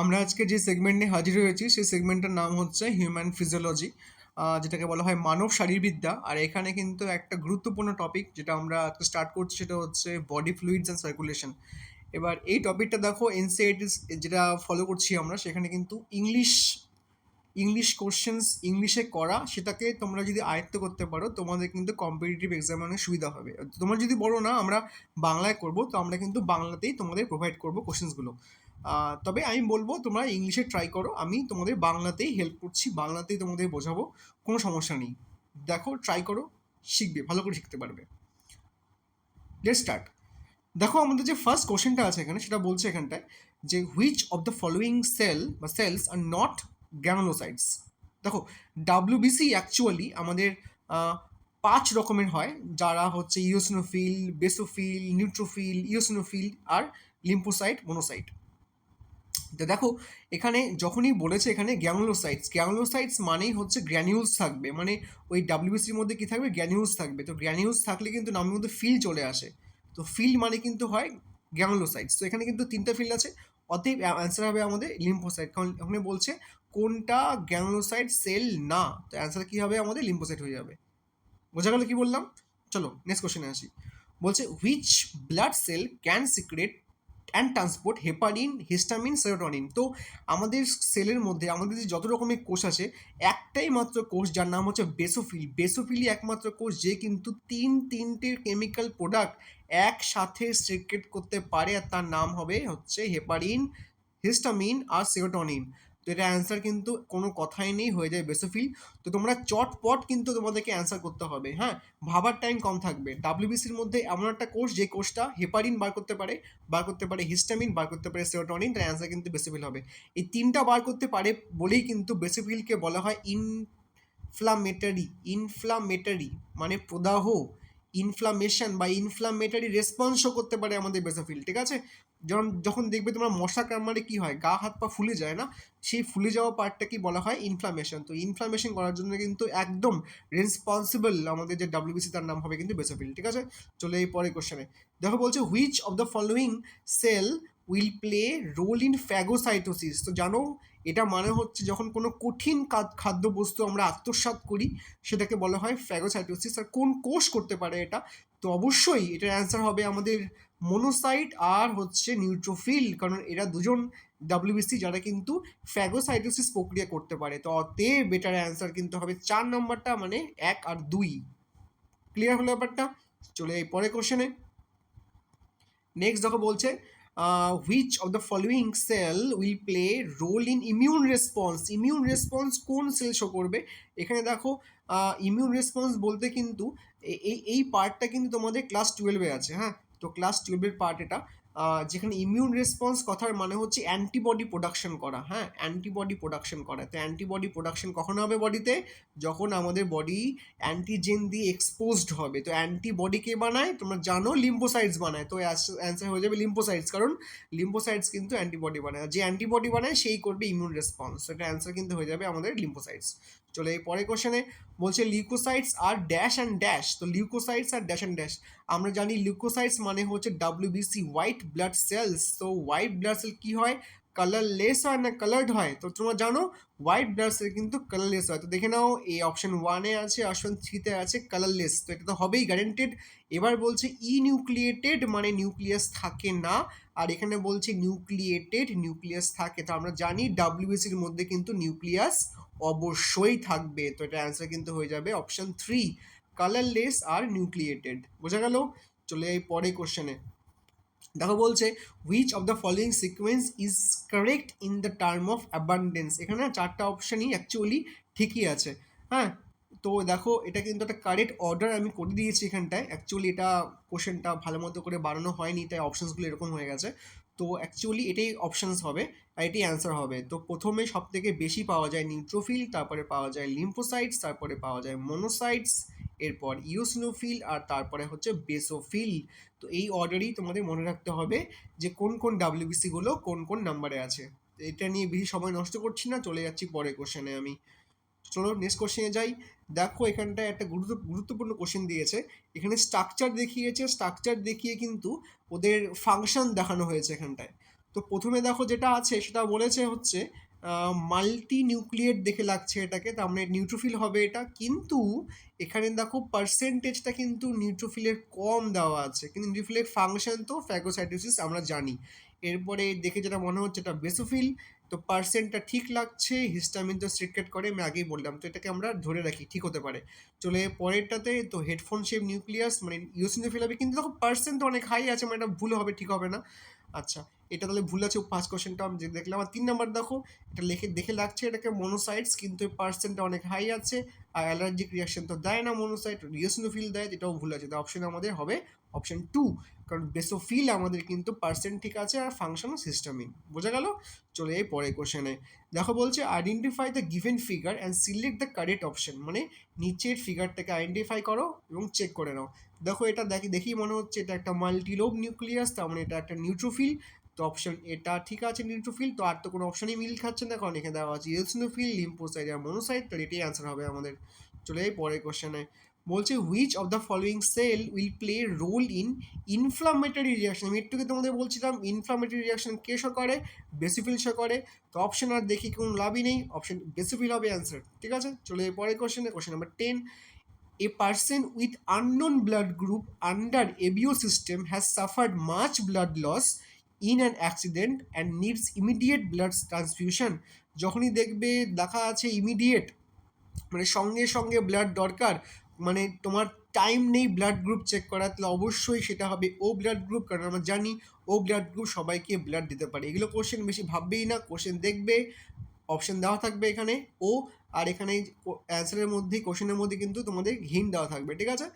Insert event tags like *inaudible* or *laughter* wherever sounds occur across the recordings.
আমরা আজকে যে সেগমেন্ট নিয়ে হাজির হয়েছি, সেই সেগমেন্টের নাম হচ্ছে হিউম্যান ফিজিওলজি যেটাকে বলা হয় মানব শারীরবিদ্যা। আর এখানে কিন্তু একটা গুরুত্বপূর্ণ টপিক যেটা আমরা আজকে স্টার্ট করছি, সেটা হচ্ছে বডি ফ্লুইডস অ্যান্ড সার্কুলেশন এবার এই টপিকটা দেখো এনসিআইটিস যেটা ফলো করছি আমরা, সেখানে কিন্তু ইংলিশ ইংলিশ কোশ্চেন্স ইংলিশে করা, সেটাকে তোমরা যদি আয়ত্ত করতে পারো, তোমাদের কিন্তু কম্পিটিটিভ অনেক সুবিধা হবে। তোমরা যদি বলো না, আমরা বাংলায় করব, তো আমরা কিন্তু বাংলাতেই তোমাদের প্রোভাইড করব কোশ্চেন্সগুলো তবে আমি বলব, তোমরা ইংলিশে ট্রাই করো। আমি তোমাদের বাংলাতেই হেল্প করছি, বাংলাতেই তোমাদের বোঝাবো, কোনো সমস্যা নেই। দেখো ট্রাই করো, শিখবে, ভালো করে শিখতে পারবে। লেট স্টার্ট দেখো, আমাদের যে ফার্স্ট কোশ্চেনটা আছে এখানে, সেটা বলছে এখানটায় যে which of the following cell বা সেলস আর নট গ্যানোলোসাইটস দেখো ডাব্লিউবিসি অ্যাকচুয়ালি আমাদের পাঁচ রকমের হয়। যারা হচ্ছে ইওসিনোফিল বেসোফিল নিউট্রোফিল ইওসিনোফিল আর লিম্পোসাইট মোনোসাইট তো দেখো, এখানে যখনই বলেছে এখানে গ্যানুলোসাইটস গ্যানুলোসাইটস মানেই হচ্ছে গ্র্যানিউলস থাকবে মানে ওই ডাব্লিউবিসির মধ্যে কী থাকবে? গ্র্যানিউলস থাকবে। তো গ্র্যানিউলস থাকলে কিন্তু নামের মধ্যে ফিল চলে আসে। তো ফিল মানে কিন্তু হয় গ্যানুলোসাইটস তো এখানে কিন্তু তিনটা ফিল্ড আছে। অতএব অ্যান্সার হবে আমাদের লিম্পোসাইট কারণ ওখানে বলছে কোনটা গ্যানুলোসাইট সেল না? তো অ্যান্সার কী হবে? আমাদের লিম্পোসাইট হয়ে যাবে। বোঝা গেল কি বললাম? চলো নেক্সট কোশ্চেনে আসি। বলছে which blood cell can secrete and transport heparin histamine serotonin তো আমাদের সেলের মধ্যে, আমাদের যে যত রকমের কোষ আছে, একটাই মাত্র কোষ যার নাম হচ্ছে বেসোফিল বেসোফিলি একমাত্র কোষ যে কিন্তু তিন তিনটের কেমিক্যাল প্রোডাক্ট একসাথে সিক্রেট করতে পারে, আর তার নাম হবে হচ্ছে হেপারিন হিস্টামিন আর সেরোটনিন তো এটা অ্যান্সার কিন্তু কোনো কথাই নেই, হয়ে যায় বেসোফিল তো তোমরা চটপট কিন্তু তোমাদেরকে অ্যান্সার করতে হবে হ্যাঁ? ভাবার টাইম কম থাকবে। ডাব্লিউবিসির মধ্যে এমন একটা কোর্স যে কোর্সটা হেপারিন বার করতে পারে, বার করতে পারে হিস্টামিন বার করতে পারে সেরোটনিন তার অ্যান্সার কিন্তু বেসোফিল হবে। এই তিনটা বার করতে পারে বলেই কিন্তু বেসোফিলকে বলা হয় ইনফ্লামেটারি ইনফ্লামেটারি মানে প্রদাহ। ইনফ্লামেশন বা ইনফ্লামেটারি রেসপন্সও করতে পারে আমাদের বেসোফিল ঠিক আছে? যখন যখন দেখবে তোমার মশা কামড়ে কী হয়, গা হাত পা ফুলে যায় না, সেই ফুলে যাওয়া পার্টটাকে বলা হয়? ইনফ্লামেশন তো ইনফ্লামেশন করার জন্য কিন্তু একদম রেসপন্সিবল আমাদের যে ডাব্লিউবিসি তার নাম হবে কিন্তু বেসোফিল ঠিক আছে? চলে এই পরে কোশ্চেনে দেখো বলছে which of the following cell will play role in phagocytosis তো জানো এটা মানে হচ্ছে যখন কোনো কঠিন খাদ্যবস্তু আমরা আত্মসাৎ করি, সেটাকে বলা হয় ফ্যাগোসাইটোসিস আর কোন কোষ করতে পারে এটা? তো অবশ্যই এটার অ্যান্সার হবে আমাদের মনোসাইট আর হচ্ছে নিউট্রোফিল কারণ এরা দুজন ডাব্লিউবিসি যারা কিন্তু ফ্যাগোসাইটোসিস প্রক্রিয়া করতে পারে। তো অতে বেটার অ্যান্সার কিন্তু হবে চার নম্বরটা মানে এক আর দুই। ক্লিয়ার হলো ব্যাপারটা? চলে এই পরে কোশ্চেনে নেক্সট দেখো বলছে which of the following cell will play role in immune response immune response কোন সেল শো করবে? এখানে দেখো ইমিউন রেসপন্স বলতে কিন্তু এই এই পার্টটা কিন্তু তোমাদের ক্লাস টুয়েলভে আছে হ্যাঁ? তো ক্লাস টুয়েলভের পার্ট এটা। যেখানে ইমিউন রেসপন্স কথার মানে হচ্ছে অ্যান্টিবডি প্রোডাকশন করা হ্যাঁ? অ্যান্টিবডি প্রোডাকশন করা। তো অ্যান্টিবডি প্রোডাকশন কখন হবে বডিতে যখন আমাদের বডি অ্যান্টিজেন দিয়ে এক্সপোজড হবে। তো অ্যান্টিবডি কে বানায়? তোমরা জানো লিম্পোসাইডস বানায়। তো অ্যান্সার হয়ে যাবে লিম্পোসাইডস কারণ লিম্পোসাইডস কিন্তু অ্যান্টিবডি বানায়। যে অ্যান্টিবডি বানায়, সেই করবে ইমিউন রেসপন্স এটা অ্যান্সার কিন্তু হয়ে যাবে আমাদের লিম্পোসাইডস চলে এই পরে কোশ্চেনে বলছে leukocytes are dash and dash তো leukocytes are dash and dash আমরা জানি লিউকোসাইটস মানে হচ্ছে ডাব্লিউবিসি হোয়াইট ব্লাড সেলস তো হোয়াইট ব্লাড সেল কী হয়? কালারলেস হয় না কালার্ড হয়? তো তোমরা জানো হোয়াইট ব্লাড সেল কিন্তু কালারলেস হয়। তো দেখে নাও এই অপশন ওয়ানে আছে অপশন থ্রিতে আছে কালারলেস তো এটা তো হবেই গ্যারেন্টেড এবার বলছে ই নিউক্লিয়েটেড মানে নিউক্লিয়াস থাকে না, আর এখানে বলছে নিউক্লিয়েটেড নিউক্লিয়াস থাকে। তো আমরা জানি ডাব্লিউবিসির মধ্যে কিন্তু নিউক্লিয়াস অবশ্যই থাকবে। তো এটা অ্যান্সার কিন্তু হয়ে যাবে অপশন থ্রি কালারলেস আর নিউক্লিয়েটেড বোঝা গেল? চলে এই পরে কোশ্চেনে দেখো বলছে which of the following sequence is correct in the term of abundance এখানে চারটা অপশানই অ্যাকচুয়ালি ঠিকই আছে। হ্যাঁ? তো দেখো, এটা কিন্তু একটা কারেক্ট অর্ডার আমি করে দিয়েছি এখানটায়। অ্যাকচুয়ালি এটা কোশ্চেনটা ভালো মতো করে বাড়ানো হয়নি, তাই অপশানসগুলো এরকম হয়ে গেছে। তো অ্যাকচুয়ালি এটাই অপশানস হবে। এটাই অ্যান্সার হবে। তো প্রথমে সব থেকে বেশি পাওয়া যায় নিউট্রোফিল তারপরে পাওয়া যায় লিম্ফোসাইটস তারপরে পাওয়া যায় মোনোসাইটস এরপর ইওসিনোফিল আর তারপরে হচ্ছে বেসোফিল তো এই অর্ডারই তোমাদের মনে রাখতে হবে যে কোন কোন ডাব্লিউবিসিগুলো কোন কোন নাম্বারে আছে। এটা নিয়ে বেশি সময় নষ্ট করছি না, চলে যাচ্ছি পরে কোশ্চেনে আমি। চলো নেক্সট কোশ্চেনে যাই। দেখো এখানটায় একটা গুরুত্ব, গুরুত্বপূর্ণ কোশ্চেন দিয়েছে। এখানে স্ট্রাকচার দেখিয়েছে স্ট্রাকচার দেখিয়ে কিন্তু ওদের ফাংশন দেখানো হয়েছে এখানটায়। তো প্রথমে দেখো যেটা আছে সেটা বলেছে হচ্ছে মাল্টি নিউক্লিয়েট দেখে লাগছে এটাকে, তার মানে নিউট্রোফিল হবে এটা, কিন্তু এখানে দেখো পার্সেন্টেজটা কিন্তু নিউট্রোফিলের কম দেওয়া আছে। কিন্তু নিউট্রোফিলের ফাংশন তো ফ্যাগোসাইটোসিস আমরা জানি। এরপরে দেখে যেটা মনে হচ্ছে এটা বেসোফিল তো পার্সেন্টটা ঠিক লাগছে হিস্টামিন তো সিক্রেট করে, আমি আগেই বললাম, তো এটাকে আমরা ধরে রাখি, ঠিক হতে পারে। চলে পরেরটাতে, তো হেডফোন শেপ নিউক্লিয়াস মানে ইউসিনোফিল হবে, কিন্তু দেখো পার্সেন্ট তো অনেক হাই আছে মানে এটা ভুল হবে, ঠিক হবে না। আচ্ছা এটা তাহলে ভুল আছে ফার্স্ট কোশ্চেনটা আমি দেখলাম। আর তিন নাম্বার দেখো, এটা লেখে, দেখে লাগছে এটাকে মনোসাইটস কিন্তু পার্সেন্টটা অনেক হাই আছে, আর অ্যালার্জিক রিয়াকশন তো দেয় না মনোসাইট রিওসিনোফিল দেয় যেটাও ভুল আছে। অপশন আমাদের হবে অপশন টু কারণ বেসোফিল আমাদের কিন্তু পার্সেন্ট ঠিক আছে, আর ফাংশন সিস্টেমিন বোঝা গেল? চলে এই পরে কোশ্চেনে দেখো বলছে identify the given figure and select the correct option মানে নিচের ফিগারটাকে আইডেন্টিফাই করো এবং চেক করে নাও। দেখো এটা দেখি দেখি মনে হচ্ছে এটা একটা মাল্টিলোব নিউক্লিয়াস তার মানে এটা একটা নিউট্রোফিল তো অপশন এটা ঠিক আছে নিউট্রোফিল তো আর তো কোনো অপশনই মিল খাচ্ছে না। কারণ এখানে দেওয়া আছে ইলসিনোফিল লিম্পোসাইড আর মনোসাইড তো এটাই অ্যান্সার হবে আমাদের। চলে এই পরের কোশ্চেনে বলছে which of the following cell will play role in inflammatory reaction আমি একটুকে তোমাদের বলছিলাম ইনফ্লামেটরি রিয়াকশন কে শো করে? বেসিফিল শো করে। তো অপশন আর দেখি, কোনো লাভই নেই। অপশন বেসিফিল হবে অ্যান্সার ঠিক আছে? চলে যাই পরের কোশ্চেনে question number ten a person with unknown blood group under ABO system has suffered much blood loss in an accident and needs immediate blood transfusion. যখনই দেখবে দেখা আছে ইমিডিয়েট মানে সঙ্গে সঙ্গে ব্লাড দরকার মানে তোমার টাইম নেই ব্লাড গ্রুপ চেক করার, তাহলে অবশ্যই সেটা হবে ও ব্লাড গ্রুপ কারণ আমরা জানি ও ব্লাড গ্রুপ সবাইকে ব্লাড দিতে পারে। এগুলো কোশ্চেন বেশি ভাববেই না কোশ্চেন দেখবে অপশন দেওয়া থাকবে এখানে ও আর এখানে অ্যান্সারের মধ্যেই কোশ্চেনের মধ্যে কিন্তু তোমাদের হিন্ট দেওয়া থাকবে। ঠিক আছে?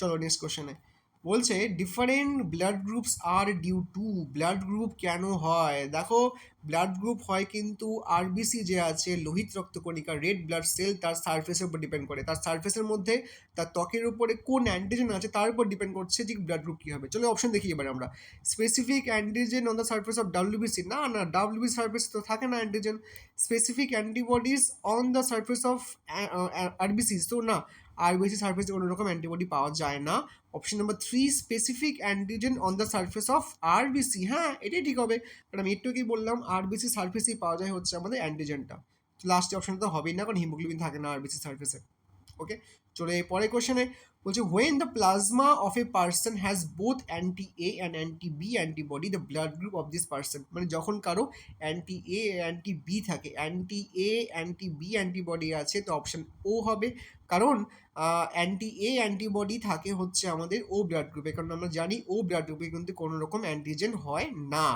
চলো নেক্সট কোশ্চেনে বলছে different blood groups are due to blood group কেন হয়? দেখো ব্লাড গ্রুপ হয় কিন্তু আরবিসি যে আছে, লোহিত রক্তকণিকা রেড ব্লাড সেল তার সারফেসের উপর ডিপেন্ড করে। তার সারফেসের মধ্যে, তার ত্বকের উপরে কোন অ্যান্টিজেন আছে, তার উপর ডিপেন্ড করছে যে ব্লাড গ্রুপ কী হবে। চলো অপশন দেখি এবার আমরা। Specific antigen on the surface of WBC না না ডাব্লিউবিসি সার্ফেস তো থাকে না antigen specific antibodies on the surface of RBCs তো না আরবিসি সার্ফেসে কোনো রকম অ্যান্টিবডি পাওয়া যায় না। Option number three specific antigen on the surface of RBC হ্যাঁ এটাই ঠিক হবে। কারণ আমি একটু আগেই বললাম আরবিসি সার্ফেসেই পাওয়া যায় হচ্ছে আমাদের অ্যান্টিজেনটা লাস্টে অপশনটা তো হবেই না, কারণ হিমোগ্লোবিন থাকে না আরবিসি সার্ফেসে ওকে চলে পরে কোশ্চেনে বলছে when the plasma of a person has both anti A and anti B antibody the blood group of this person মানে যখন কারও অ্যান্টি এ অ্যান্টি বি থাকে anti A anti B antibody আছে, তো অপশন ও হবে। কারণ অ্যান্টি এ অ্যান্টিবডি থাকে হচ্ছে আমাদের ও ব্লাড গ্রুপে কারণ আমরা জানি ও ব্লাড গ্রুপে কিন্তু কোনো রকম অ্যান্টিজেন হয় না।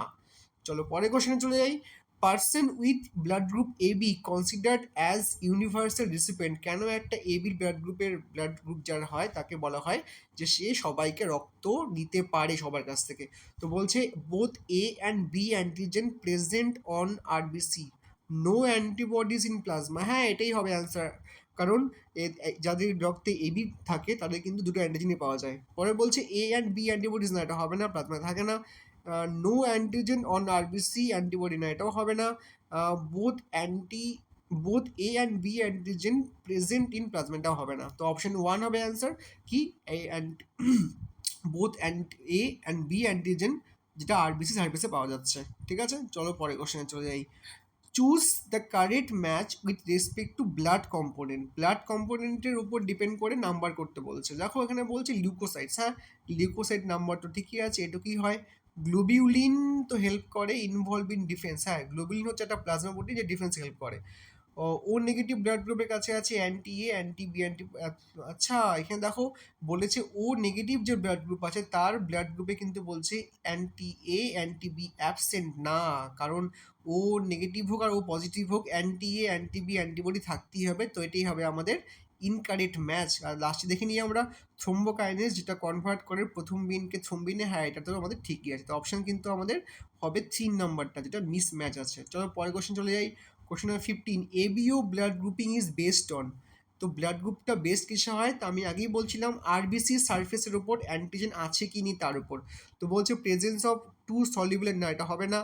চলো পরে কোশ্চেনে চলে যাই। Person with blood group A B considered as universal recipient কেন একটা এ বি ব্লাড গ্রুপের ব্লাড গ্রুপ যার হয় তাকে বলা হয় যে সে সবাইকে রক্ত নিতে পারে সবার কাছ থেকে। তো বলছে both A and B antigen present on RBC no antibodies in plasma হ্যাঁ এটাই হবে অ্যান্সার কারণ যাদের রক্তে এবি থাকে তাদের কিন্তু দুটো অ্যান্টিজেনই পাওয়া যায়। পরে বলছে এ অ্যান্ড বি অ্যান্টিবডিজ না, এটা হবে না প্লাজমা থাকে না। No antigen on RBC antibody না, এটাও হবে না। Both anti both A and B antigen present in plasma হবে না। তো অপশন ওয়ান হবে অ্যান্সার কি? Both and *clears throat* A and B antigen যেটা আরবিসি সার্ভিসে পাওয়া যাচ্ছে। ঠিক আছে? চলো পরে কোশ্চেনে চলে যাই। Choose the correct match with respect to blood component blood কম্পোনেন্টের উপর ডিপেন্ড করে নাম্বার করতে বলছে। দেখো এখানে বলছে লিউকোসাইটস হ্যাঁ? লিউকোসাইট নাম্বার তো ঠিকই আছে, এটুকুই হয়। গ্লোবিউলিন তো হেল্প করে ইনভলভ ইন ডিফেন্স হ্যাঁ গ্লোবিউলিন হচ্ছে একটা প্লাজমা প্রোটিন যে ডিফেন্স হেল্প করে। ও নেগেটিভ ব্লাড গ্রুপের কাছে আছে anti A anti B anti আচ্ছা এখানে দেখো, বলেছে ও নেগেটিভ যে ব্লাড গ্রুপ আছে, তার ব্লাড গ্রুপে কিন্তু বলছে anti A anti B absent না, কারণ ও নেগেটিভ হোক আর ও পজিটিভ হোক anti A anti B antibody থাকতেই হবে, তো এটাই হবে আমাদের ইনকারেক্ট ম্যাচ আর লাস্টে দেখে নিই আমরা থ্রোম্বোকাইনেস যেটা কনভার্ট করে প্রথম বিনকে থ্রোম্বিনে হ্যাঁ এটা তো আমাদের ঠিকই আছে। তো অপশান কিন্তু আমাদের হবে তিন নম্বরটা যেটা মিস ম্যাচ আছে। চলো পরের কোশ্চেন চলে যাই। Question number fifteen ABO blood grouping is based on তো ব্লাড গ্রুপটা বেস্ট কিসে হয়? তা আমি আগেই বলছিলাম আরবিসি সারফেসের ওপর অ্যান্টিজেন আছে কি নি তার উপর। তো বলছে প্রেজেন্স অফ টু সলিবলের না, এটা হবে না।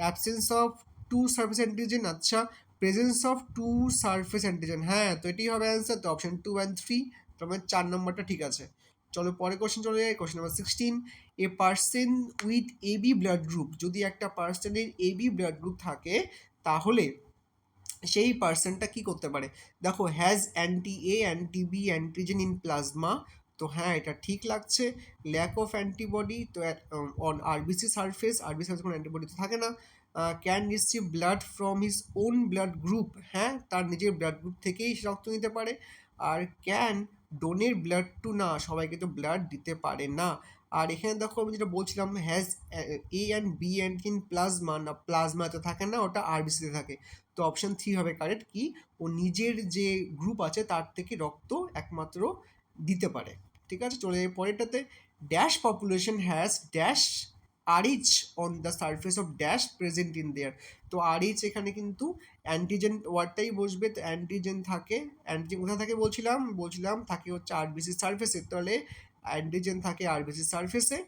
Absence of two surface antigen আচ্ছা presence of two surface antigen হ্যাঁ তো এটি হবে অ্যান্সার তো অপশন টু অ্যান্ড থ্রি তো আমার চার নম্বরটা ঠিক আছে। চলো পরে কোশ্চেন চলে যায় question number sixteen a person with AB blood group যদি একটা পার্সনের এবি ব্লাড গ্রুপ থাকে, তাহলে সেই পার্সনটা কি করতে পারে? দেখো has anti A anti B antigen in plasma তো হ্যাঁ এটা ঠিক লাগছে। ল্যাক অফ অ্যান্টিবডি তো on RBC surface RBC surface কোনো অ্যান্টিবডি তো থাকে না। Can receive blood from his own blood group হ্যাঁ তার নিজের ব্লাড গ্রুপ থেকেই রক্ত নিতে পারে। আর ক্যান ডোনের ব্লাড টু না, সবাইকে তো ব্লাড দিতে পারে না। আর এখানে দেখো আমি যেটা বলছিলাম has A and B and কিন প্লাজমা না প্লাজমাতে থাকে না, ওটা আরবিসিতে থাকে। তো অপশান থ্রি হবে কারেক্ট কি? ও নিজের যে গ্রুপ আছে, তার থেকে রক্ত একমাত্র দিতে পারে। ঠিক আছে? চলে যাই পরেরটাতে। Dash population has dash Rh on the surface of dash present in their তো আরিচ এখানে কিন্তু অ্যান্টিজেন ওয়ার্ডটাই বসবে। তো অ্যান্টিজেন থাকে অ্যান্টিজেন কোথায় থাকে বলছিলাম? বলছিলাম থাকে হচ্ছে আরবিসি সারফেসে তাহলে অ্যান্টিজেন থাকে আরবিসি সারফেসে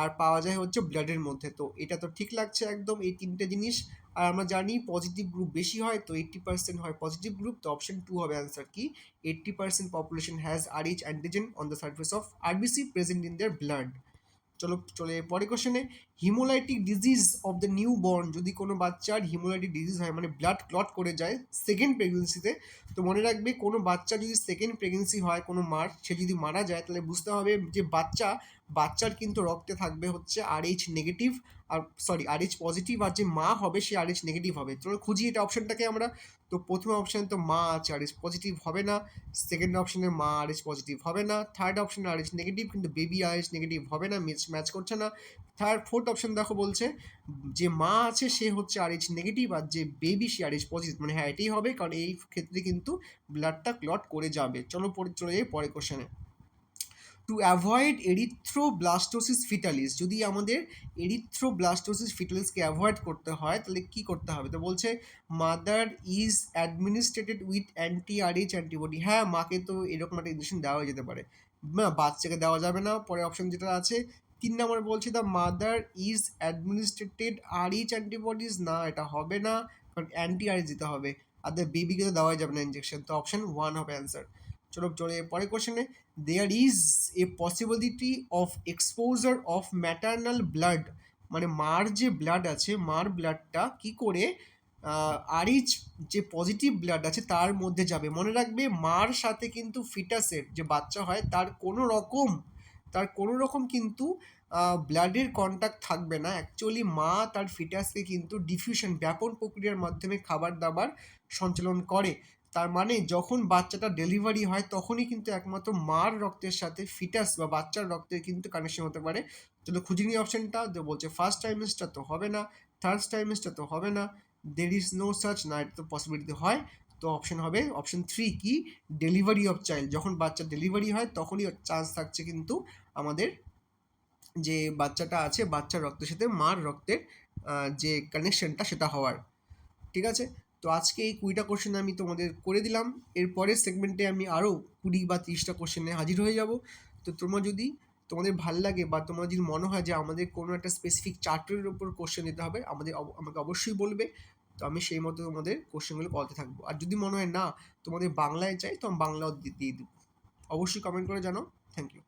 আর পাওয়া যায় হচ্ছে ব্লাডের মধ্যে। তো এটা তো ঠিক লাগছে একদম এই তিনটে জিনিস। আর আমরা জানি পজিটিভ গ্রুপ বেশি হয়, তো এইট্টি পার্সেন্ট হয় পজিটিভ গ্রুপ তো অপশন টু হবে অ্যান্সার কি? Eighty percent population has R H antigen on the surface of RBC present in their blood চলো, চলে পরে কোশ্চেনে haemolytic disease of the newborn যদি কোনো বাচ্চার হিমোলাইটিক ডিজিজ হয় মানে ব্লাড ক্লট করে যায় সেকেন্ড প্রেগনেন্সিতে তো মনে রাখবে কোনো বাচ্চা যদি সেকেন্ড প্রেগনেন্সি হয়, কোনো মার, সে যদি মারা যায়, তাহলে বুঝতে হবে যে বাচ্চা বাচ্চার কিন্তু রক্তে থাকবে হচ্ছে R H negative R sorry R H positive আর যে মা হবে সে আর এইচ নেগেটিভ হবে। চলো খুঁজি এটা অপশনটাকে আমরা। তো প্রথম অপশানে তো মা আছে আর এইচ পজিটিভ হবে না। সেকেন্ড অপশানে মা আর এইচ পজিটিভ হবে না। থার্ড অপশানে আর এইচ নেগেটিভ কিন্তু বেবি আর এইচ নেগেটিভ হবে না ম্যাচ ম্যাচ করছে না। থার্ড ফোর্থ অপশান দেখো বলছে, যে মা আছে সে হচ্ছে আর এইচ নেগেটিভ আর যে বেবি সে আর এইচ পজিটিভ মানে হ্যাঁ এটাই হবে, কারণ এই ক্ষেত্রে কিন্তু ব্লাডটা ক্লট করে যাবে। চলো পরে, চলে যাই পরে কোশ্চেনে টু অ্যাভয়েড এরিথ্রোব্লাস্টোসিস ফিটালিস যদি আমাদের এরিথ্রোব্লাস্টোসিস ফিটালিসকে অ্যাভয়েড করতে হয়, তাহলে কী করতে হবে? তো বলছে mother is administered with anti RH antibody হ্যাঁ মাকে তো এরকম একটা ইঞ্জেকশন দেওয়া যেতে পারে। না, বাচ্চাকে দেওয়া যাবে না। পরে অপশন যেটা আছে, তিন নম্বর বলছে the mother is administered RH antibodies না, এটা হবে না, কারণ অ্যান্টি আরএইচ দিতে হবে। আর দ্য বেবিকে তো দেওয়াই যাবে না ইঞ্জেকশন তো অপশন ওয়ান হবে অ্যান্সার চলো চলে পরে কোশ্চেনে there is a possibility of exposure of maternal blood মানে মার যে ব্লাড আছে, মার ব্লাডটা কি করে আরিচ যে পজিটিভ ব্লাড আছে তার মধ্যে যাবে। মনে রাখবে মার সাথে কিন্তু ফিটাসের যে বাচ্চা হয়, তার কোনো রকম, তার কোনো রকম কিন্তু ব্লাডের কন্ট্যাক্ট থাকবে না। অ্যাকচুয়ালি মা তার ফিটাসকে কিন্তু ডিফিউশন ব্যাপন প্রক্রিয়ার মাধ্যমে খাবার দাবার সঞ্চালন করে। তার মানে যখন বাচ্চাটা ডেলিভারি হয়, তখনই কিন্তু একমাত্র মার রক্তের সাথে ফিটাস বা বাচ্চার রক্তের কিন্তু কানেকশন হতে পারে। চলো খুঁজে নিই অপশানটা যে বলছে ফার্স্ট টাইমিস্টার তো হবে না থার্ড টাইমেসটা তো হবে না দের ইজ নো সাচ না এটা তো পসিবিলিটি হয়। তো অপশন হবে অপশন থ্রি কি ডেলিভারি অফ চাইল্ড যখন বাচ্চা ডেলিভারি হয়, তখনই চান্স থাকছে কিন্তু আমাদের যে বাচ্চাটা আছে, বাচ্চার রক্তের সাথে মার রক্তের যে কানেকশনটা সেটা হওয়ার। ঠিক আছে? তো আজকে এই কুড়িটা কোশ্চেন আমি তোমাদের করে দিলাম। এরপরের সেগমেন্টে আমি আরও কুড়ি বা তিরিশটা কোশ্চেনে হাজির হয়ে যাব। তো তোমরা যদি তোমাদের ভালো লাগে বা তোমার যদি মনে হয় যে আমাদের কোনো একটা স্পেসিফিক চার্টারের উপর কোশ্চেন দিতে হবে, আমাদের আমাকে অবশ্যই বলবে। তো আমি সেই মতো তোমাদের কোশ্চেনগুলো করতে থাকব। আর যদি মনে হয় না তোমাদের বাংলায় চাই, তো আমি বাংলাও দিয়ে দেবো। অবশ্যই কমেন্ট করে জানাও। Thank you